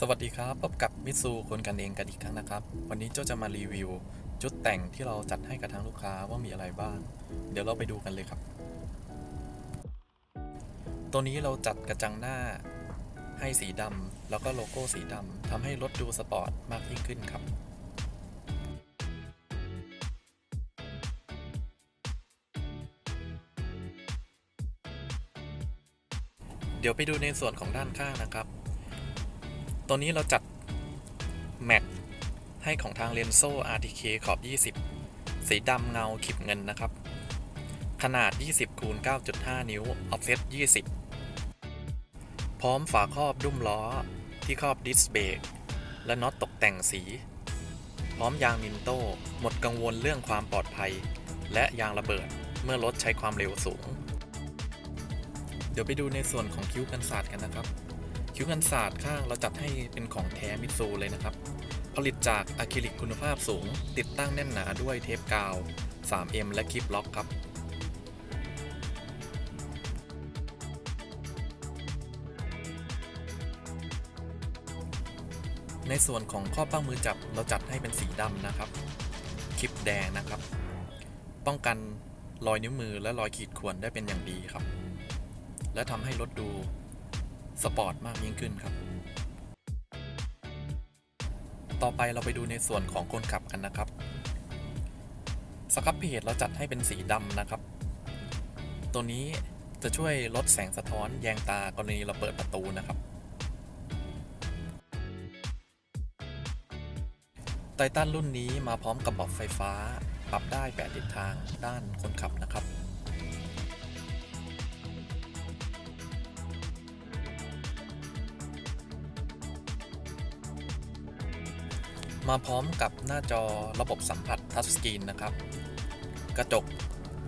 สวัสดีครับพบกับมิซูคนกันเองกันอีกครั้งนะครับ วันนี้โจจะมารีวิวจุดแต่งที่เราจัดให้กับทางลูกค้าว่ามีอะไรบ้าง เดี๋ยวเราไปดูกันเลยครับ ตัวนี้เราจัดกระจังหน้าให้สีดำแล้วก็โลโก้สีดำทำให้รถดูสปอร์ตมากยิ่งขึ้นครับเดี๋ยวไปดูในส่วนของด้านข้างนะครับ ตัวนี้เราจัดแม็กให้ของทางเลนโซ RTK ขอบ 20 สีดำเงาขีบเงินนะครับ ขนาด 20คูณ9.5 นิ้ว ออฟเซต20 พร้อมฝาครอบดุ้มล้อที่ครอบดิสเบรกและน็อตตกแต่งสี พร้อมยางมินโต้ หมดกังวลเรื่องความปลอดภัย และยางระเบิดเมื่อรถใช้ความเร็วสูง เดี๋ยวไปดูในส่วนของคิ้วกันศาสตร์กันนะครับ คิ้วกันศาสตร์ข้างเราจัดให้เป็นของแท้มิตซูเลยนะครับ ผลิตจากอะคริลิกคุณภาพสูง ติดตั้งแน่นหนาด้วยเทปกาว 3M และคลิปล็อกครับในส่วนของข้อป้องมือจับเราจัดให้เป็นสีดำนะครับคลิปแดงนะครับ ป้องกันรอยนิ้วมือและรอยขีดข่วนได้เป็นอย่างดีครับ และทำให้รถดู สปอร์ตมากยิ่งขึ้นครับ ต่อไปเราไปดูในส่วนของคนขับกันนะครับ สครับเพจเราจัดให้เป็นสีดำนะครับ ตัวนี้จะช่วยลดแสงสะท้อนแยงตากรณีเราเปิดประตูนะครับ ไททันรุ่นนี้มาพร้อมกับบอกไฟฟ้า ปรับได้ 8 ทิศทางด้านคนขับนะครับ มาพร้อมกับหน้าจอระบบสัมผัสทัชสกรีนนะครับ กระจก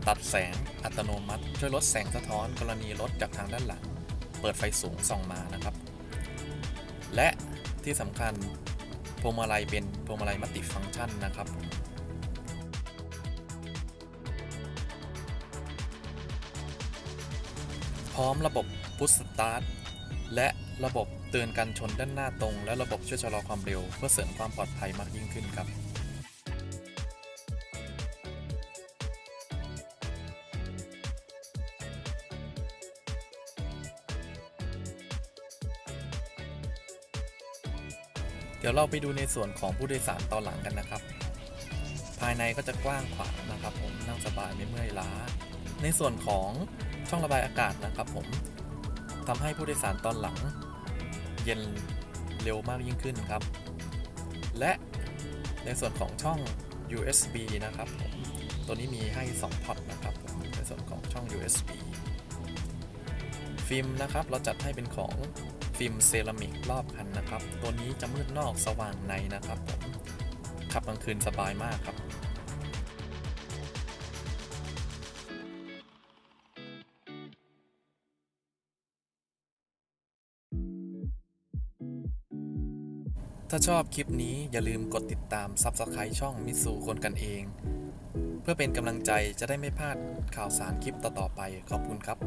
ตัดแสงอัตโนมัติ ช่วยลดแสงสะท้อนกรณีรถจากทางด้านหลัง เปิดไฟสูงส่องมานะครับ และที่สำคัญพวงมาลัยเป็นพวงมาลัยมัลติฟังก์ชันนะครับพร้อมระบบพุชสตาร์ท และระบบเตือนการชนด้านหน้าตรง และระบบช่วยชะลอความเร็ว เพื่อเสริมความปลอดภัยมากยิ่งขึ้นครับเดี๋ยวเราไปดูในส่วนของผู้โดยสารตอนหลังกันนะครับ ภายในก็จะกว้างขวางนะครับ ผมนั่งสบายไม่เมื่อยล้า ในส่วนของช่องระบายอากาศนะครับ ผม ทำให้ผู้โดยสารตอนหลัง เย็นเร็วมากยิ่งขึ้นครับ และในส่วนของช่อง USB นะครับผมตัวนี้มีให้ 2 พอร์ตนะครับ ในส่วนของช่อง USB ฟิล์มนะครับ เราจัดให้เป็นของฟิล์มเซรามิกรอบคันนะครับ ตัวนี้จะมืดนอกสว่างในนะครับผมขับกลางคืนสบายมากครับ ถ้าชอบคลิปนี้อย่าลืมกดติดตาม Subscribe ช่องมิสูคนกันเอง เพื่อเป็นกำลังใจจะได้ไม่พลาดข่าวสารคลิปต่อๆไปขอบคุณครับ